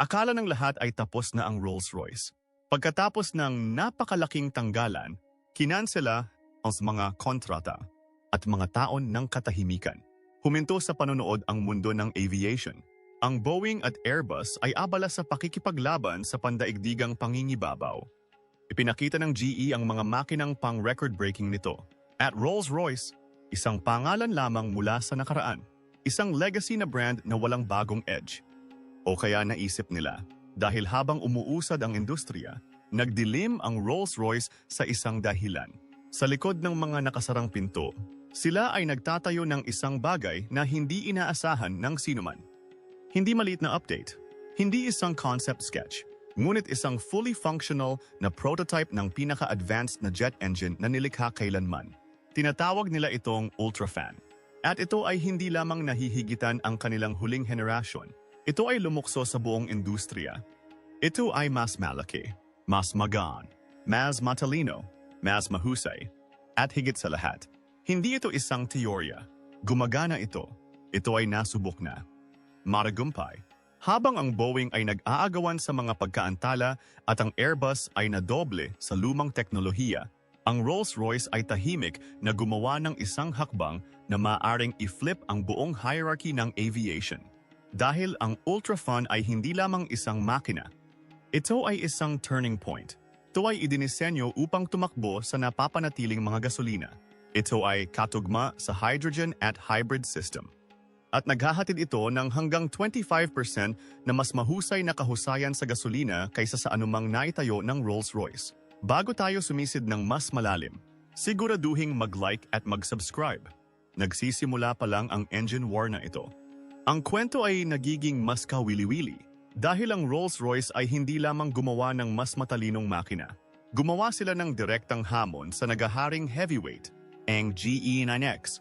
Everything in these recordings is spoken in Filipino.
Akala ng lahat ay tapos na ang Rolls-Royce. Pagkatapos ng napakalaking tanggalan, kinansela ang mga kontrata at mga taon ng katahimikan. Huminto sa panonood ang mundo ng aviation. Ang Boeing at Airbus ay abala sa pakikipaglaban sa pandaigdigang pangingibabaw. Ipinakita ng GE ang mga makinang pang record-breaking nito. At Rolls-Royce, isang pangalan lamang mula sa nakaraan. Isang legacy na brand na walang bagong edge. O kaya naisip nila, dahil habang umuusad ang industriya, nagdilim ang Rolls-Royce sa isang dahilan. Sa likod ng mga nakasarang pinto, sila ay nagtatayo ng isang bagay na hindi inaasahan ng sinuman. Hindi maliit na update, hindi isang concept sketch, ngunit isang fully functional na prototype ng pinaka-advanced na jet engine na nilikha kailanman. Tinatawag nila itong Ultrafan. At ito ay hindi lamang nahihigitan ang kanilang huling henerasyon. Ito ay lumukso sa buong industriya. Ito ay mas malaki, mas magaan, mas matalino, mas mahusay, at higit sa lahat. Hindi ito isang teorya. Gumagana ito. Ito ay nasubok na. Maragumpay. Habang ang Boeing ay nag-aagawan sa mga pagkaantala at ang Airbus ay nadoble sa lumang teknolohiya, ang Rolls-Royce ay tahimik na gumawa ng isang hakbang na maaring i-flip ang buong hierarchy ng aviation. Dahil ang Ultrafun ay hindi lamang isang makina, ito ay isang turning point. Ito ay idinisenyo upang tumakbo sa napapanatiling mga gasolina. Ito ay katugma sa hydrogen at hybrid system. At naghahatid ito ng hanggang 25% na mas mahusay na kahusayan sa gasolina kaysa sa anumang naitayo ng Rolls-Royce. Bago tayo sumisid ng mas malalim, siguraduhing mag-like at mag-subscribe. Nagsisimula pa lang ang engine war na ito. Ang kwento ay nagiging mas kawili-wili dahil ang Rolls-Royce ay hindi lamang gumawa ng mas matalinong makina. Gumawa sila ng direktang hamon sa nagaharing heavyweight, ang GE9X.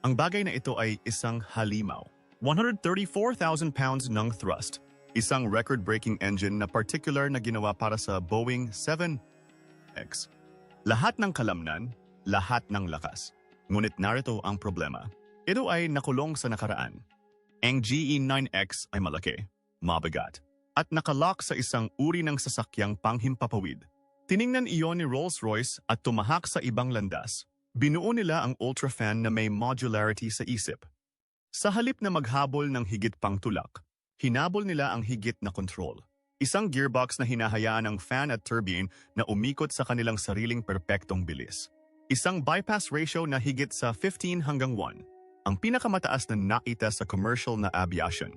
Ang bagay na ito ay isang halimaw. 134,000 pounds ng thrust. Isang record-breaking engine na particular na ginawa para sa Boeing 7X. Lahat ng kalamnan, lahat ng lakas. Ngunit narito ang problema. Ito ay nakulong sa nakaraan. Ang GE9X ay malaki, mabigat, at nakalock sa isang uri ng sasakyang panghimpapawid. Tiningnan iyon ni Rolls-Royce at tumahak sa ibang landas. Binuo nila ang Ultrafan na may modularity sa isip. Sa halip na maghabol ng higit pang tulak, hinabol nila ang higit na control. Isang gearbox na hinahayaan ng fan at turbine na umikot sa kanilang sariling perpektong bilis. Isang bypass ratio na higit sa 15 hanggang 1, ang pinakamataas na nakita sa commercial na aviation.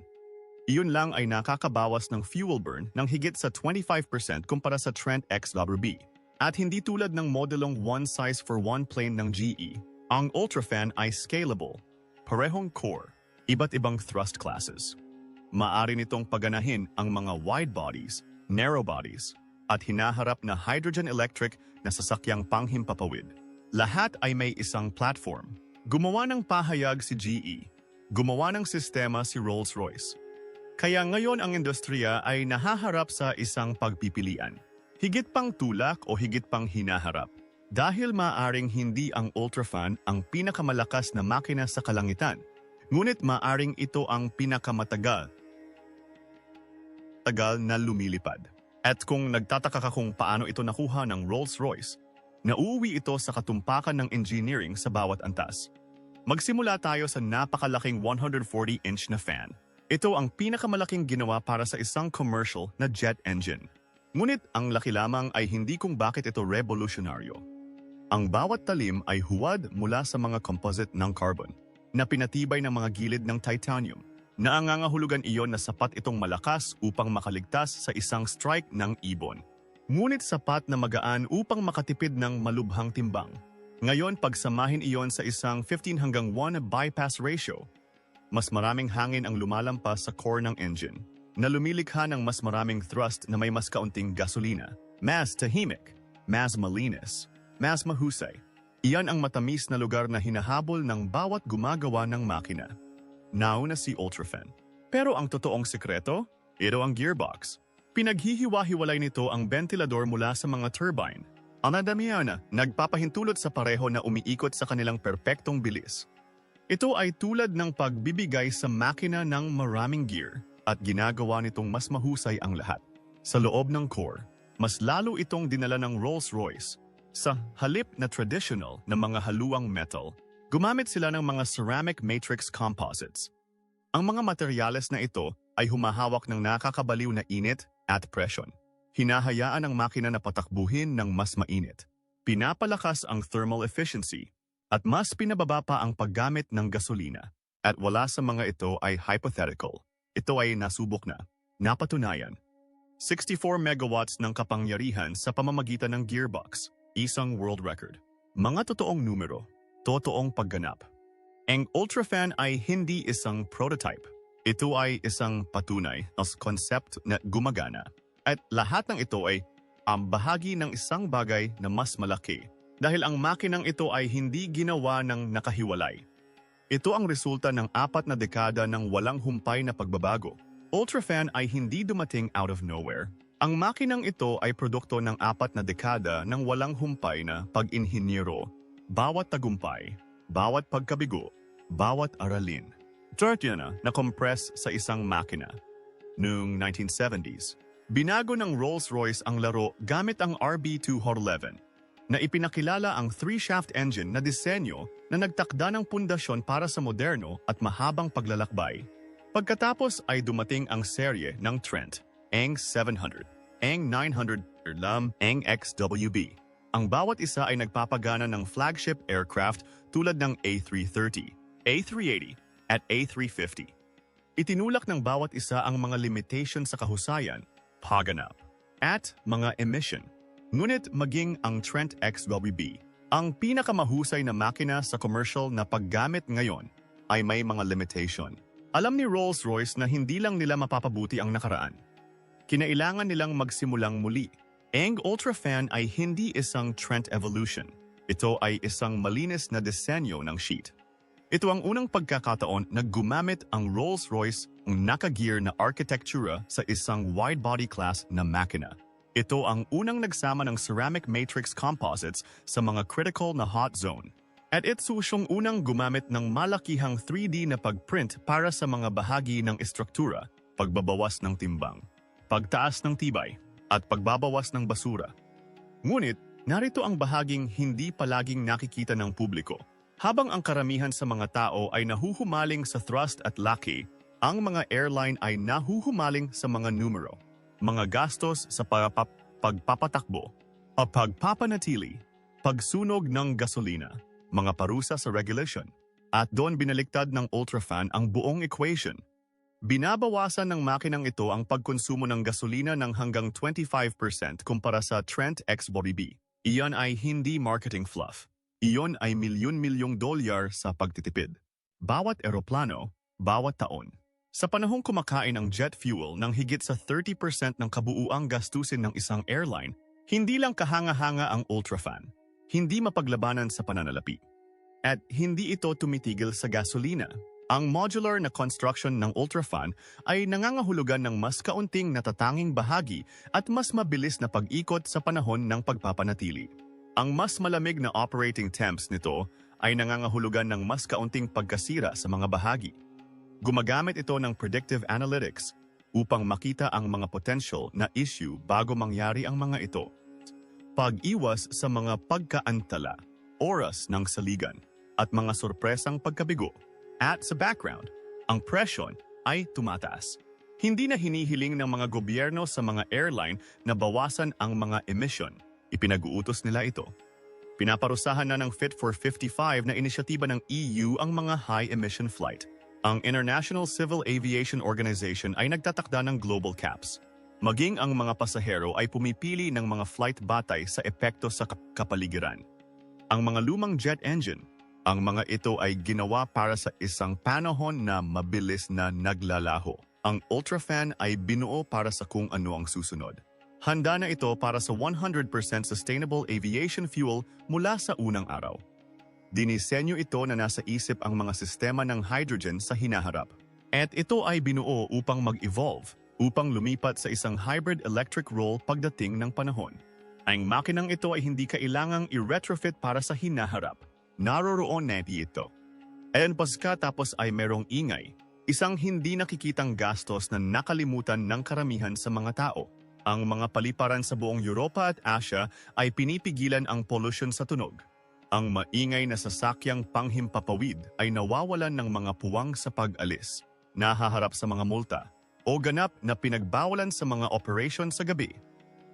Iyon lang ay nakakabawas ng fuel burn ng higit sa 25% kumpara sa Trent XWB. At hindi tulad ng modelong one size for one plane ng GE, ang Ultrafan ay scalable, parehong core, iba't ibang thrust classes. Maari nitong paganahin ang mga wide bodies, narrow bodies, at hinaharap na hydrogen-electric na sasakyang panghimpapawid. Lahat ay may isang platform. Gumawa ng pahayag si GE. Gumawa ng sistema si Rolls-Royce. Kaya ngayon ang industriya ay nahaharap sa isang pagpipilian. Higit pang tulak o higit pang hinaharap. Dahil maaring hindi ang Ultrafan ang pinakamalakas na makina sa kalangitan, ngunit maaring ito ang pinakamatagal tagal na lumilipad. At kung nagtataka ka kung paano ito nakuha ng Rolls-Royce, nauuwi ito sa katumpakan ng engineering sa bawat antas. Magsimula tayo sa napakalaking 140-inch na fan. Ito ang pinakamalaking ginawa para sa isang commercial na jet engine. Ngunit ang laki lamang ay hindi kung bakit ito revolusyonaryo. Ang bawat talim ay huwad mula sa mga composite ng carbon na pinatibay ng mga gilid ng titanium. Naangangahulugan iyon na sapat itong malakas upang makaligtas sa isang strike ng ibon. Ngunit sapat na magaan upang makatipid ng malubhang timbang. Ngayon, pagsamahin iyon sa isang 15 hanggang 1 bypass ratio, mas maraming hangin ang lumalampas sa core ng engine na lumilikha ng mas maraming thrust na may mas kaunting gasolina. Mas tahimik, mas malinis, mas mahusay. Iyan ang matamis na lugar na hinahabol ng bawat gumagawa ng makina. Nauna si Ultrafan. Pero ang totoong sekreto, ito ang gearbox. Pinaghihiwa-hiwalay nito ang ventilador mula sa mga turbine. Ang nadamiana, nagpapahintulot sa pareho na umiikot sa kanilang perpektong bilis. Ito ay tulad ng pagbibigay sa makina ng maraming gear. at ginagawa nitong mas mahusay ang lahat. Sa loob ng core, mas lalo itong dinala ng Rolls-Royce. Sa halip na traditional na mga haluang metal, gumamit sila ng mga ceramic matrix composites. Ang mga materyales na ito ay humahawak ng nakakabaliw na init at presyon. Hinahayaan ang makina na patakbuhin ng mas mainit. Pinapalakas ang thermal efficiency at mas pinababa pa ang paggamit ng gasolina. At wala sa mga ito ay hypothetical. Ito ay nasubok na. Napatunayan. 64 megawatts ng kapangyarihan sa pamamagitan ng gearbox. Isang world record. Mga totoong numero. Totoong pagganap. Ang Ultrafan ay hindi isang prototype. Ito ay isang patunay ng concept na gumagana. At lahat ng ito ay ang bahagi ng isang bagay na mas malaki dahil ang makinang ito ay hindi ginawa ng nakahiwalay. Ito ang resulta ng apat na dekada ng walang humpay na pagbabago. Ultrafan ay hindi dumating out of nowhere. Ang makinang ito ay produkto ng apat na dekada ng walang humpay na pag-inhinyero, bawat tagumpay, bawat pagkabigo, bawat aralin. Dirt na na-compress sa isang makina. Noong 1970s, Binago ng Rolls-Royce ang laro gamit ang RB211 na ipinakilala ang three-shaft engine na disenyo na nagtakda ng pundasyon para sa moderno at mahabang paglalakbay. Pagkatapos ay dumating ang serye ng Trent, Eng 700, Eng 900, Lam, Eng XWB. Ang bawat isa ay nagpapagana ng flagship aircraft tulad ng A330, A380 at A350. Itinulak ng bawat isa ang mga limitation sa kahusayan pagganap, at mga emission. Ngunit maging ang Trent XWB, ang pinakamahusay na makina sa commercial na paggamit ngayon ay may mga limitation. Alam ni Rolls-Royce na hindi lang nila mapapabuti ang nakaraan. Kinailangan nilang magsimulang muli. Ang Ultrafan ay hindi isang Trent Evolution. Ito ay isang malinis na disenyo ng sheet. Ito ang unang pagkakataon na gumamit ang Rolls-Royce ng nakagear na arkitektura sa isang wide-body class na makina. Ito ang unang nagsama ng ceramic matrix composites sa mga critical na hot zone. At ito siyang unang gumamit ng malakihang 3D na pagprint para sa mga bahagi ng estruktura, pagbabawas ng timbang, pagtaas ng tibay, at pagbabawas ng basura. Ngunit, narito ang bahaging hindi palaging nakikita ng publiko – habang ang karamihan sa mga tao ay nahuhumaling sa thrust at laki, ang mga airline ay nahuhumaling sa mga numero, mga gastos sa pagpap pagpapatakbo, o pagpapanatili, pagsunog ng gasolina, mga parusa sa regulation, at doon binaliktad ng Ultrafan ang buong equation. Binabawasan ng makinang ito ang pagkonsumo ng gasolina ng hanggang 25% kumpara sa Trent X Body B. Iyan ay hindi marketing fluff. Iyon ay milyon-milyong dolyar sa pagtitipid. Bawat eroplano, bawat taon. Sa panahong kumakain ang jet fuel ng higit sa 30% ng kabuuang gastusin ng isang airline, hindi lang kahanga-hanga ang Ultrafan, hindi mapaglabanan sa pananalapi. At hindi ito tumitigil sa gasolina. Ang modular na construction ng Ultrafan ay nangangahulugan ng mas kaunting natatanging bahagi at mas mabilis na pag-ikot sa panahon ng pagpapanatili. Ang mas malamig na operating temps nito ay nangangahulugan ng mas kaunting pagkasira sa mga bahagi. Gumagamit ito ng predictive analytics upang makita ang mga potential na issue bago mangyari ang mga ito. Pag-iwas sa mga pagkaantala, oras ng saligan, at mga sorpresang pagkabigo. At sa background, ang presyon ay tumataas. Hindi na hinihiling ng mga gobyerno sa mga airline na bawasan ang mga emission Ipinag-uutos nila ito. Pinaparusahan na ng Fit for 55 na inisyatiba ng EU ang mga high-emission flight. Ang International Civil Aviation Organization ay nagtatakda ng global caps. Maging ang mga pasahero ay pumipili ng mga flight batay sa epekto sa kapaligiran. Ang mga lumang jet engine, ang mga ito ay ginawa para sa isang panahon na mabilis na naglalaho. Ang Ultrafan ay binuo para sa kung ano ang susunod. Handa na ito para sa 100% sustainable aviation fuel mula sa unang araw. Dinisenyo ito na nasa isip ang mga sistema ng hydrogen sa hinaharap. At ito ay binuo upang mag-evolve, upang lumipat sa isang hybrid electric role pagdating ng panahon. Ang makinang ito ay hindi kailangang i-retrofit para sa hinaharap. Naroroon na ito. Ayan paska tapos ay merong ingay, Isang hindi nakikitang gastos na nakalimutan ng karamihan sa mga tao. Ang mga paliparan sa buong Europa at Asia ay pinipigilan ang pollution sa tunog. Ang maingay na sasakyang panghimpapawid ay nawawalan ng mga puwang sa pag-alis, nahaharap sa mga multa, o ganap na pinagbawalan sa mga operation sa gabi.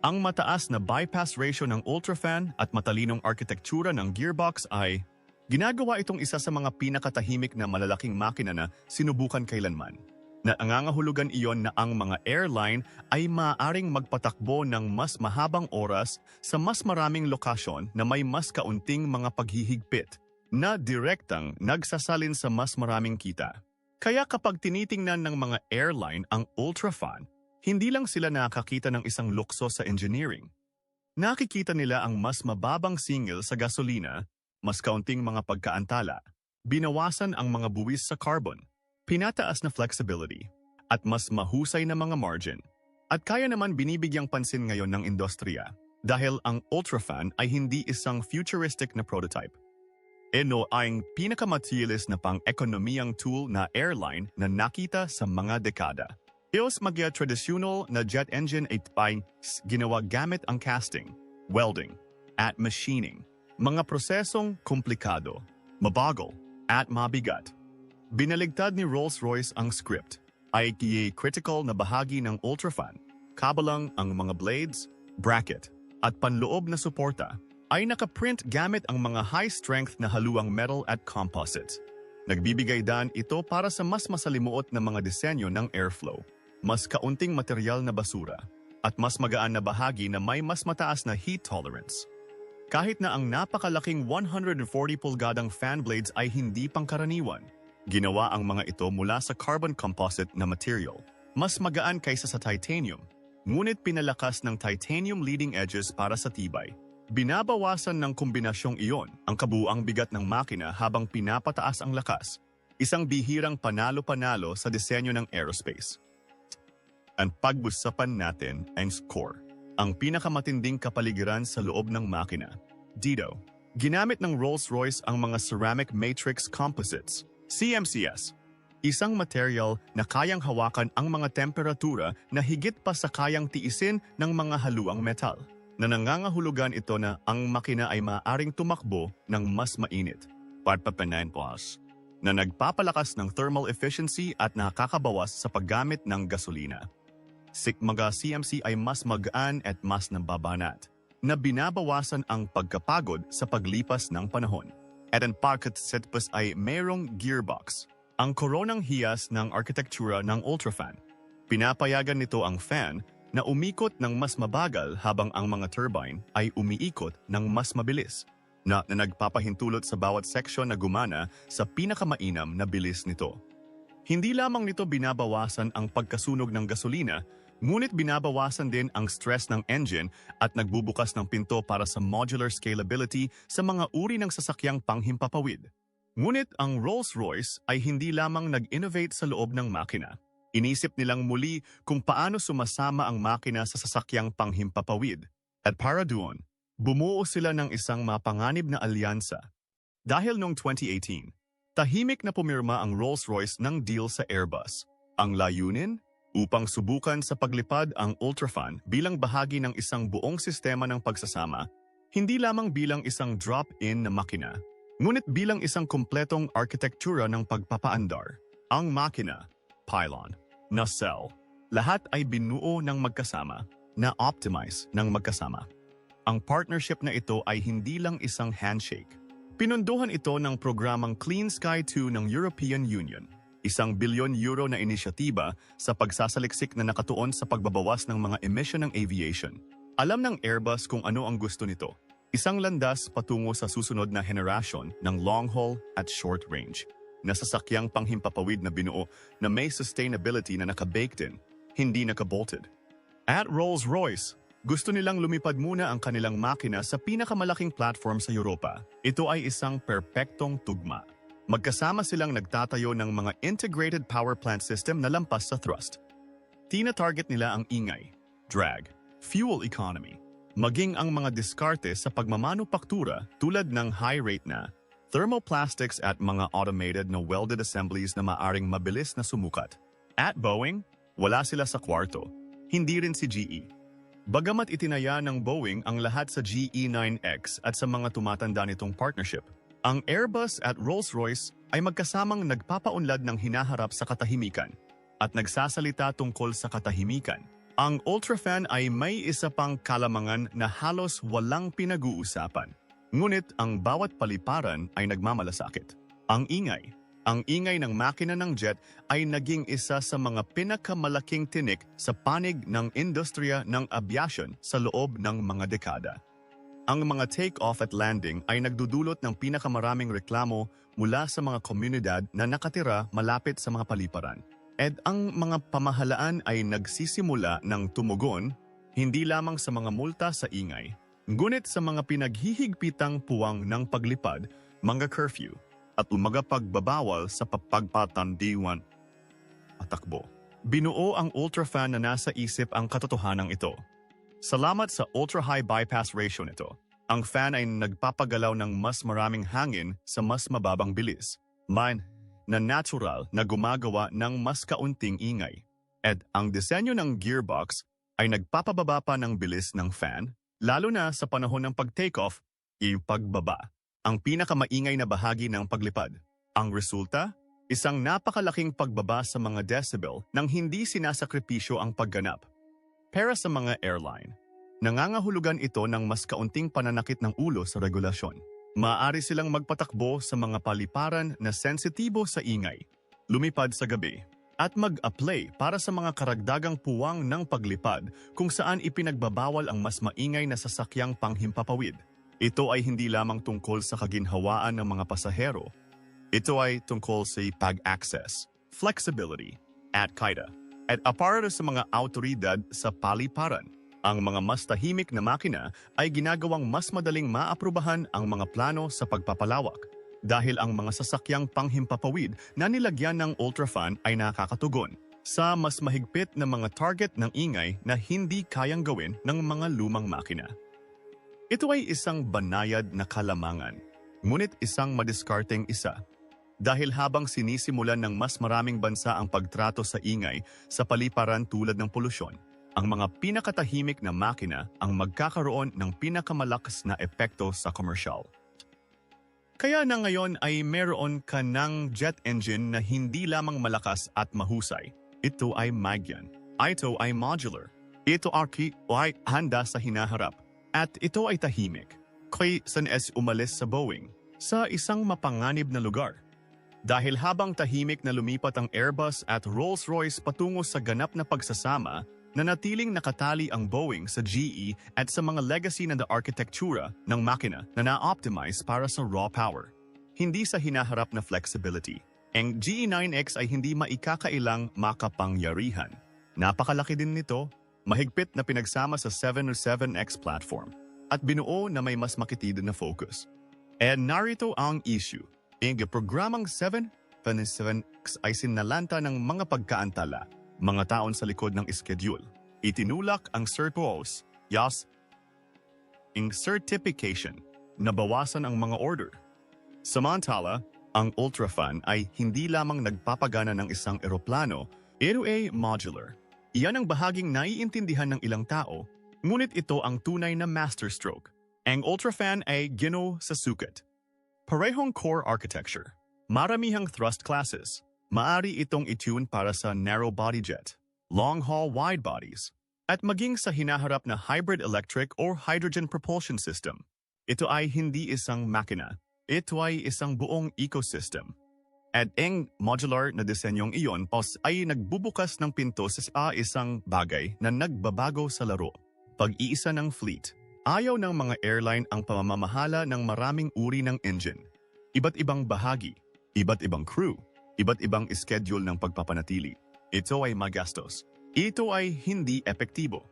Ang mataas na bypass ratio ng ultrafan at matalinong arkitektura ng gearbox ay ginagawa itong isa sa mga pinakatahimik na malalaking makina na sinubukan kailanman. Naangangahulugan iyon na ang mga airline ay maaaring magpatakbo ng mas mahabang oras sa mas maraming lokasyon na may mas kaunting mga paghihigpit na direktang nagsasalin sa mas maraming kita. Kaya kapag tinitingnan ng mga airline ang ultrafan, hindi lang sila nakakita ng isang lukso sa engineering. Nakikita nila ang mas mababang singil sa gasolina, mas kaunting mga pagkaantala, binawasan ang mga buwis sa carbon, pinataas na flexibility, at mas mahusay na mga margin. At kaya naman binibigyang pansin ngayon ng industriya dahil ang Ultrafan ay hindi isang futuristic na prototype. Eno ay ang pinakamatilis na pang-ekonomiyang tool na airline na nakita sa mga dekada. Ios magya tradisyonal na jet engine ay pay ginawa gamit ang casting, welding, at machining. Mga prosesong komplikado, mabagal, at mabigat. Binaligtad ni Rolls-Royce ang script kiye critical na bahagi ng Ultrafan, kabalang ang mga blades, bracket, at panloob na suporta ay nakaprint gamit ang mga high-strength na haluang metal at composites. Nagbibigay dan ito para sa mas masalimuot na mga disenyo ng airflow, mas kaunting material na basura, at mas magaan na bahagi na may mas mataas na heat tolerance. Kahit na ang napakalaking 140 pulgadang fan blades ay hindi pangkaraniwan, ginawa ang mga ito mula sa carbon composite na material. Mas magaan kaysa sa titanium, ngunit pinalakas ng titanium leading edges para sa tibay. Binabawasan ng kombinasyong iyon ang kabuang bigat ng makina habang pinapataas ang lakas, isang bihirang panalo-panalo sa disenyo ng aerospace. Ang pag-usapan natin ang score, ang pinakamatinding kapaligiran sa loob ng makina. Dito, ginamit ng Rolls-Royce ang mga ceramic matrix composites, CMCS, isang material na kayang hawakan ang mga temperatura na higit pa sa kayang tiisin ng mga haluang metal na nangangahulugan ito na ang makina ay maaaring tumakbo ng mas mainit, Partpapanan plus, na nagpapalakas ng thermal efficiency at nakakabawas sa paggamit ng gasolina. Sikmaga CMC ay mas magaan at mas nababanat, na binabawasan ang pagkapagod sa paglipas ng panahon. At ang Parket Setpas ay mayroong gearbox, ang koronang hiyas ng arkitektura ng Ultrafan. Pinapayagan nito ang fan na umikot ng mas mabagal habang ang mga turbine ay umiikot ng mas mabilis na, na nagpapahintulot sa bawat seksyon na gumana sa pinakamainam na bilis nito. Hindi lamang nito binabawasan ang pagkasunog ng gasolina, ngunit binabawasan din ang stress ng engine at nagbubukas ng pinto para sa modular scalability sa mga uri ng sasakyang panghimpapawid. Ngunit ang Rolls-Royce ay hindi lamang nag-innovate sa loob ng makina. Inisip nilang muli kung paano sumasama ang makina sa sasakyang panghimpapawid. At para doon, bumuo sila ng isang mapanganib na alyansa. Dahil noong 2018, tahimik na pumirma ang Rolls-Royce ng deal sa Airbus. Ang layunin? Upang subukan sa paglipad ang Ultrafan bilang bahagi ng isang buong sistema ng pagsasama, hindi lamang bilang isang drop-in na makina, ngunit bilang isang kumpletong arkitektura ng pagpapaandar. Ang makina, pylon, nacelle, lahat ay binuo ng magkasama, na optimize ng magkasama. Ang partnership na ito ay hindi lang isang handshake. Pinunduhan ito ng programang Clean Sky 2 ng European Union, isang bilyon euro na inisyatiba sa pagsasaliksik na nakatuon sa pagbabawas ng mga emission ng aviation. Alam ng Airbus kung ano ang gusto nito, isang landas patungo sa susunod na henerasyon ng long-haul at short-range na sasakyang panghimpapawid na binuo na may sustainability na nakabaked in, hindi nakabolted. At Rolls-Royce, gusto nilang lumipad muna ang kanilang makina sa pinakamalaking platform sa Europa. Ito ay isang perpektong tugma. Magkasama silang nagtatayo ng mga integrated power plant system na lampas sa thrust. Tina-target nila ang ingay, drag, fuel economy, maging ang mga diskarte sa pagmamanupaktura tulad ng high rate na thermoplastics at mga automated na welded assemblies na maaring mabilis na sumukat. At Boeing, wala sila sa kwarto. Hindi rin si GE. Bagamat itinaya ng Boeing ang lahat sa GE9X at sa mga tumatanda nitong partnership, ang Airbus at Rolls-Royce ay magkasamang nagpapaunlad ng hinaharap sa katahimikan at nagsasalita tungkol sa katahimikan. Ang Ultrafan ay may isa pang kalamangan na halos walang pinag-uusapan. Ngunit ang bawat paliparan ay nagmamalasakit. Ang ingay. Ang ingay ng makina ng jet ay naging isa sa mga pinakamalaking tinik sa panig ng industriya ng aviation sa loob ng mga dekada. Ang mga take-off at landing ay nagdudulot ng pinakamaraming reklamo mula sa mga komunidad na nakatira malapit sa mga paliparan. At ang mga pamahalaan ay nagsisimula ng tumugon hindi lamang sa mga multa sa ingay, ngunit sa mga pinaghihigpitang puwang ng paglipad, mga curfew, at umaga pagbabawal sa papagpatandiwan at takbo. Binuo ang ultrafan na nasa isip ang katotohanan ito. Salamat sa ultra-high bypass ratio nito, ang fan ay nagpapagalaw ng mas maraming hangin sa mas mababang bilis. Man, na natural na gumagawa ng mas kaunting ingay. At ang disenyo ng gearbox ay nagpapababa pa ng bilis ng fan, lalo na sa panahon ng pag-takeoff, yung pagbaba, ang pinakamaingay na bahagi ng paglipad. Ang resulta? Isang napakalaking pagbaba sa mga decibel nang hindi sinasakripisyo ang pagganap. Para sa mga airline, nangangahulugan ito ng mas kaunting pananakit ng ulo sa regulasyon. Maaari silang magpatakbo sa mga paliparan na sensitibo sa ingay, lumipad sa gabi, at mag-apply para sa mga karagdagang puwang ng paglipad kung saan ipinagbabawal ang mas maingay na sasakyang panghimpapawid. Ito ay hindi lamang tungkol sa kaginhawaan ng mga pasahero. Ito ay tungkol sa pag-access, flexibility, at kaida, at aparato sa mga autoridad sa paliparan. Ang mga mas tahimik na makina ay ginagawang mas madaling maaprubahan ang mga plano sa pagpapalawak dahil ang mga sasakyang panghimpapawid na nilagyan ng ultrafan ay nakakatugon sa mas mahigpit na mga target ng ingay na hindi kayang gawin ng mga lumang makina. Ito ay isang banayad na kalamangan, ngunit isang madiskarteng isa. Dahil habang sinisimulan ng mas maraming bansa ang pagtrato sa ingay sa paliparan tulad ng polusyon, ang mga pinakatahimik na makina ang magkakaroon ng pinakamalakas na epekto sa komersyal. Kaya na ngayon ay meron ka ng jet engine na hindi lamang malakas at mahusay. Ito ay Magyan. Ito ay modular. Ito arki ay handa sa hinaharap. At ito ay tahimik. Kay San S umalis sa Boeing sa isang mapanganib na lugar. Dahil habang tahimik na lumipat ang Airbus at Rolls-Royce patungo sa ganap na pagsasama, nanatiling nakatali ang Boeing sa GE at sa mga legacy na arkitektura ng makina na na-optimize para sa raw power. Hindi sa hinaharap na flexibility. Ang GE9X ay hindi maikakailang makapangyarihan. Napakalaki din nito, mahigpit na pinagsama sa 707X platform at binuo na may mas makitid na focus. And narito ang issue. Ang programang 707X ay sinalanta ng mga pagkaantala mga taon sa likod ng schedule. Itinulak ang CERTOS, YAS, ing certification, nabawasan ang mga order. Samantala, ang Ultrafan ay hindi lamang nagpapagana ng isang eroplano, ito ay modular. Iyan ang bahaging naiintindihan ng ilang tao, ngunit ito ang tunay na masterstroke. Ang Ultrafan ay gino sa sukat. Parehong core architecture, maramihang thrust classes, Maari itong itune para sa narrow-body jet, long-haul wide bodies, at maging sa hinaharap na hybrid electric or hydrogen propulsion system. Ito ay hindi isang makina. Ito ay isang buong ecosystem. At ang modular na disenyong iyon pos ay nagbubukas ng pinto sa isang bagay na nagbabago sa laro. Pag-iisa ng fleet. Ayaw ng mga airline ang pamamahala ng maraming uri ng engine. Iba't ibang bahagi, iba't ibang crew, iba't ibang schedule ng pagpapanatili. Ito ay magastos. Ito ay hindi epektibo.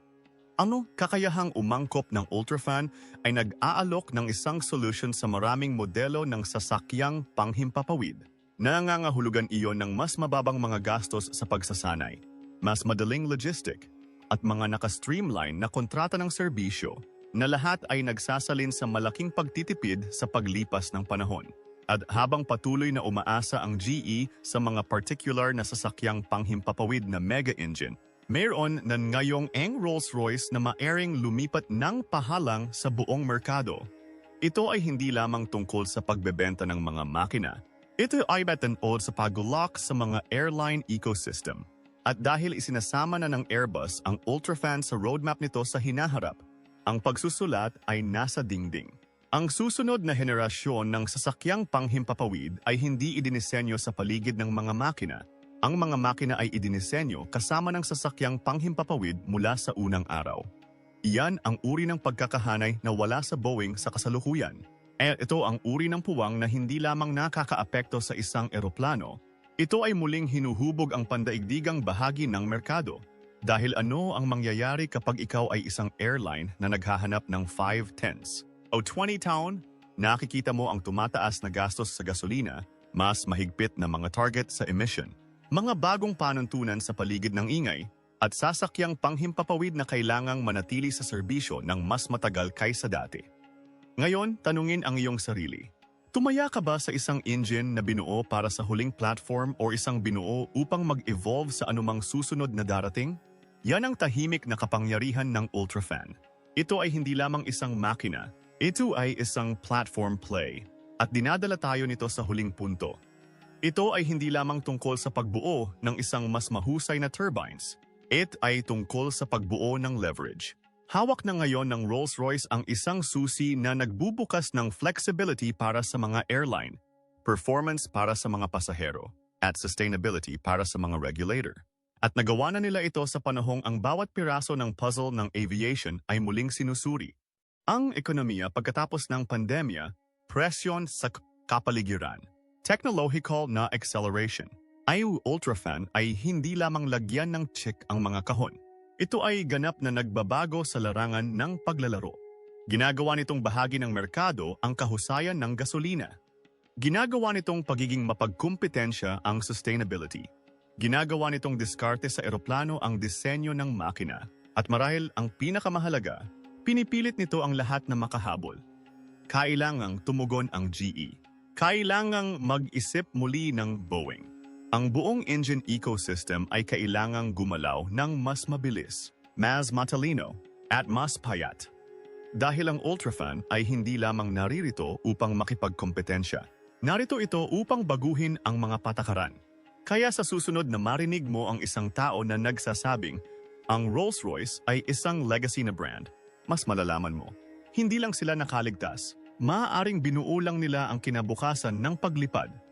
Ano kakayahang umangkop ng Ultrafan ay nag-aalok ng isang solution sa maraming modelo ng sasakyang panghimpapawid. Nangangahulugan iyon ng mas mababang mga gastos sa pagsasanay, mas madaling logistic, at mga naka-streamline na kontrata ng serbisyo na lahat ay nagsasalin sa malaking pagtitipid sa paglipas ng panahon. At habang patuloy na umaasa ang GE sa mga particular na sasakyang panghimpapawid na mega engine, mayroon na ngayong ang Rolls-Royce na maaring lumipat ng pahalang sa buong merkado. Ito ay hindi lamang tungkol sa pagbebenta ng mga makina. Ito ay batantod sa pagulak sa mga airline ecosystem. At dahil isinasama na ng Airbus ang Ultrafan sa roadmap nito sa hinaharap, ang pagsusulat ay nasa dingding. Ang susunod na henerasyon ng sasakyang panghimpapawid ay hindi idinisenyo sa paligid ng mga makina. Ang mga makina ay idinisenyo kasama ng sasakyang panghimpapawid mula sa unang araw. Iyan ang uri ng pagkakahanay na wala sa Boeing sa kasalukuyan. Eh ito ang uri ng puwang na hindi lamang nakakaapekto sa isang eroplano, ito ay muling hinuhubog ang pandaigdigang bahagi ng merkado. Dahil ano ang mangyayari kapag ikaw ay isang airline na naghahanap ng 5 tenths o 20 town, nakikita mo ang tumataas na gastos sa gasolina, mas mahigpit na mga target sa emission, mga bagong panuntunan sa paligid ng ingay, at sasakyang panghimpapawid na kailangang manatili sa serbisyo ng mas matagal kaysa dati. Ngayon, tanungin ang iyong sarili. Tumaya ka ba sa isang engine na binuo para sa huling platform o isang binuo upang mag-evolve sa anumang susunod na darating? Yan ang tahimik na kapangyarihan ng Ultrafan. Ito ay hindi lamang isang makina, ito ay isang platform play at dinadala tayo nito sa huling punto. Ito ay hindi lamang tungkol sa pagbuo ng isang mas mahusay na turbines. It ay tungkol sa pagbuo ng leverage. Hawak na ngayon ng Rolls-Royce ang isang susi na nagbubukas ng flexibility para sa mga airline, performance para sa mga pasahero, at sustainability para sa mga regulator. At nagawa na nila ito sa panahong ang bawat piraso ng puzzle ng aviation ay muling sinusuri. Ang ekonomiya pagkatapos ng pandemya, presyon sa kapaligiran, technological na acceleration. Ay Ultrafan ay hindi lamang lagyan ng check ang mga kahon. Ito ay ganap na nagbabago sa larangan ng paglalaro. Ginagawa nitong bahagi ng merkado ang kahusayan ng gasolina. Ginagawa nitong pagiging mapagkumpetensya ang sustainability. Ginagawa nitong diskarte sa eroplano ang disenyo ng makina. At marahil ang pinakamahalaga, Pinipilit nito ang lahat na makahabol. Kailangang tumugon ang GE. Kailangang mag-isip muli ng Boeing. Ang buong engine ecosystem ay kailangang gumalaw ng mas mabilis, mas matalino, at mas payat. Dahil ang Ultrafan ay hindi lamang naririto upang makipagkompetensya. Narito ito upang baguhin ang mga patakaran. Kaya sa susunod na marinig mo ang isang tao na nagsasabing, ang Rolls-Royce ay isang legacy na brand mas malalaman mo. Hindi lang sila nakaligtas, maaaring binuo lang nila ang kinabukasan ng paglipad